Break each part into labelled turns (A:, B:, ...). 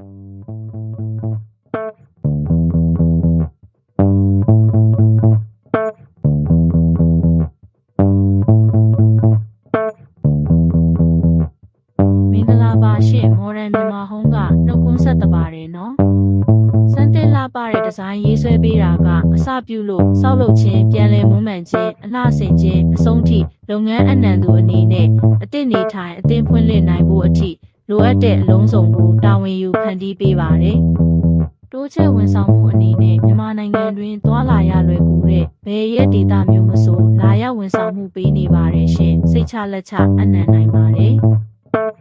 A: မင်္ဂလာပါရှင်မော်ဒန်မြန်မာဟုံးကနှုတ်ခွန်းဆက်တပါတယ်နော်စမ်းတင်လာပါတဲ့ဒီဇိုင်းရေးဆွဲပေးတာကအစပြုလို့စောက်လုပ်ခြင်းပြန်လည်မွမ်းမံခြင်းအလှဆင်ခြင်းအဆုံးထိလုပ်ငန်းအနှံသူအနေနဲ့အသင့်နေထိုင်အသင့်ဖွင့်လှစ်နိုင်ဖို့အထိ လိုအပ်တဲ့အလုံးစုံကိုတာဝန်ယူဖန်တီးပေးပါတယ်တိုးချက်ဝန်ဆောင်မှုအနေနဲ့မြန်မာနိုင်ငံတွင်သွာလာရလွယ်ကူတဲ့ဘယ်ရက်ဒေတာမျိုးမဆိုလာရောက်ဝန်ဆောင်မှုပေးနေပါတယ်ရှင်စိတ်ချလက်ချအနံ့နိုင်ပါတယ်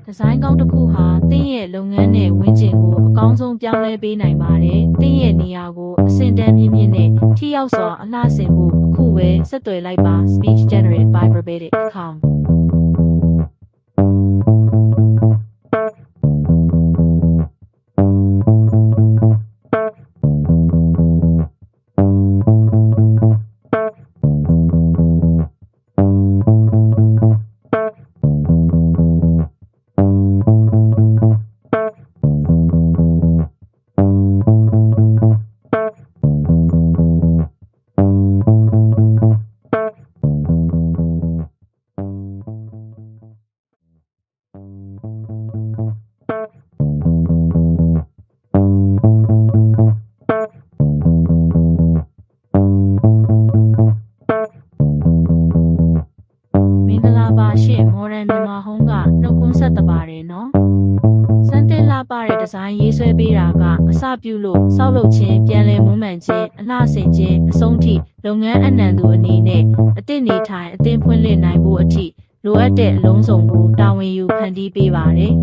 A: ဒီဇိုင်းကောင်းတစ်ခုဟာတင်းရဲ့လုပ်ငန်းနဲ့ဝန်းကျင်ကိုအကောင်းဆုံးပြောင်းလဲပေးနိုင်ပါတယ်။တင်းရဲ့နေရာကိုအဆင့်တန်းမြင့်မြင့်နဲ့ထိရောက်စွာအလှဆင်ဖို့အခုပဲဆက်သွယ်လိုက်ပါ speech generated by verbatim.com ပါရှင်မော်ဒန်မြန်မာဟုံးကနှုတ်ခွန်းဆက်တပါတယ်နော်စမ်းတင်လာပါတဲ့ဒီဇိုင်းရေးဆွဲပေးတာကအစပြုလို့စောက်လုပ်ခြင်းပြန်လည်မွမ်းမံခြင်းအလှဆင်ခြင်းအဆုံးထိလုပ်ငန်းအနှံသူအနေနဲ့အသင့်နေထိုင်အသင့်ဖွင့်လှစ်နိုင်ဖို့အထိလိုအပ်တဲ့အလုံးစုံကိုတာဝန်ယူဖန်တီးပေးပါတယ်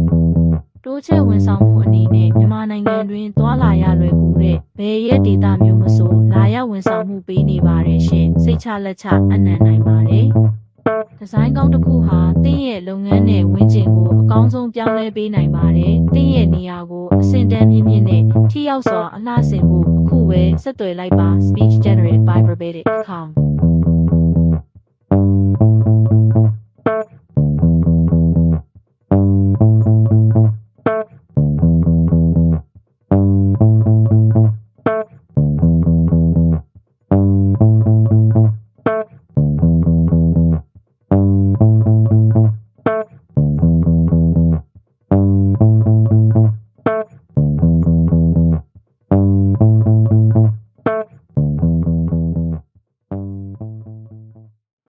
A: တိုးချက်ဝန်ဆောင်မှုအနေနဲ့မြန်မာနိုင်ငံတွင်သွာလာရလွယ်ကူတဲ့ဘယ်ရက်ဒေတာမျိုးမဆိုလာရောက်ဝန်ဆောင်မှုပေးနေပါတယ်ရှင်စိတ်ချလက်ချအနံ့နိုင်ပါတယ် ဒီဇိုင်းကောင်းတစ်ခုဟာတင်းရဲ့လုပ်ငန်းနဲ့ဝန်းကျင်ကိုအကောင်းဆုံးပြောင်းလဲပေးနိုင်ပါတယ်။တင်းရဲ့နေရာကိုအဆင့်တန်းမြင့်မြင့်နဲ့ထိရောက်စွာအလှဆင်ဖို့အခုပဲဆက်သွယ်လိုက်ပါ speech generated by verbatim.com